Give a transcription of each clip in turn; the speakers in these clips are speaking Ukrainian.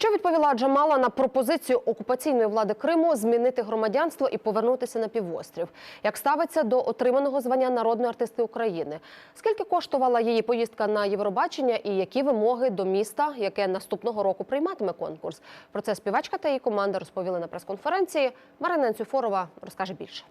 Що відповіла Джамала на пропозицію окупаційної влади Криму змінити громадянство і повернутися на півострів? Як ставиться до отриманого звання народної артистки України? Скільки коштувала її поїздка на Євробачення і які вимоги до міста, яке наступного року прийматиме конкурс? Про це співачка та її команда розповіли на прес-конференції. Марина Нцюфорова розкаже більше.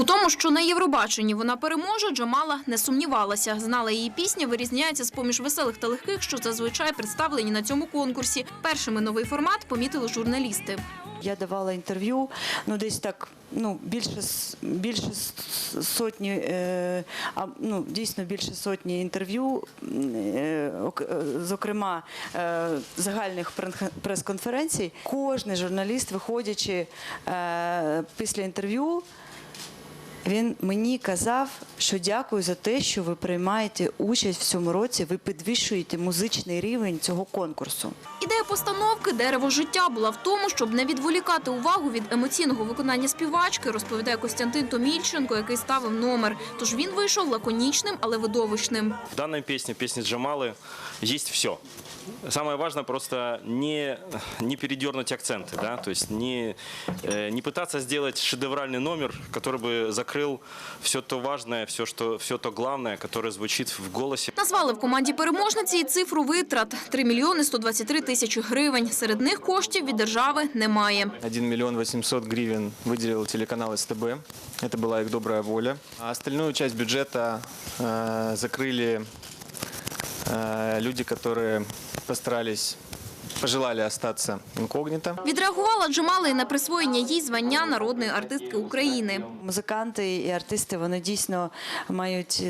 У тому, що на Євробаченні вона переможе, Джамала не сумнівалася. Знала, її пісня вирізняється з-поміж веселих та легких, що зазвичай представлені на цьому конкурсі. Першими новий формат помітили журналісти. Я давала інтерв'ю, ну десь так, ну більше більше сотні, е, а ну дійсно більше сотні інтерв'ю, е, е, зокрема е, загальних прес-конференцій. Кожний журналіст, виходячи е, після інтерв'ю. Він мені казав, що дякую за те, що ви приймаєте участь в цьому році. Ви підвищуєте музичний рівень цього конкурсу. Ідея постановки Дерево життя була в тому, щоб не відволікати увагу від емоційного виконання співачки, розповідає Костянтин Томільченко, який ставив номер. Тож він вийшов лаконічним, але видовищним. В данной песне, песне Джамалы, есть все. Самое важное просто не, не передернуть акценты, да, то есть не, э, не пытаться сделать шедевральный номер, который бы закрыл все то важное, все, что, все то главное, которое звучит в голосе. Назвали в команді переможниці і цифру витрат – 3 мільйони 123 тисячі гривень. Серед них коштів від держави немає. 1 миллион 800 гривен выделил телеканал СТБ. Это была их добрая воля. А остальную часть бюджета э, закрыли э, люди, которые постарались, пожелали остаться инкогнито. Відреагувала Джамала і на присвоєння їй звання народної артистки України. Музиканти і артисти вони дійсно мають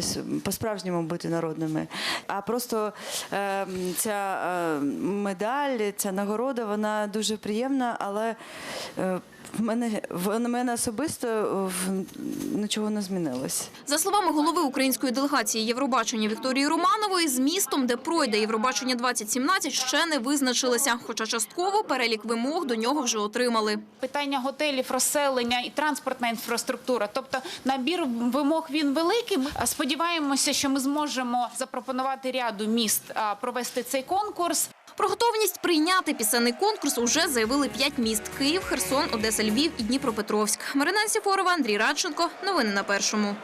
по-справжньому бути народними. А просто е, ця е, медаль, ця нагорода, вона дуже приємна, але е, в мене в мене особисто нічого не змінилось. За словами голови української делегації Євробачення Вікторії Романової, з містом, де пройде Євробачення 2017, ще не визначилися, хоча частково перелік вимог до нього вже отримали. питання готелів, розселення і транспортна інфраструктура. Тобто набір вимог він великий. Сподіваємося, що ми зможемо запропонувати ряду міст провести цей конкурс. Про готовність прийняти пісенний конкурс уже заявили п'ять міст – Київ, Херсон, Одеса, Львів і Дніпропетровськ. Марина Сіфорова, Андрій Радченко. Новини на Першому.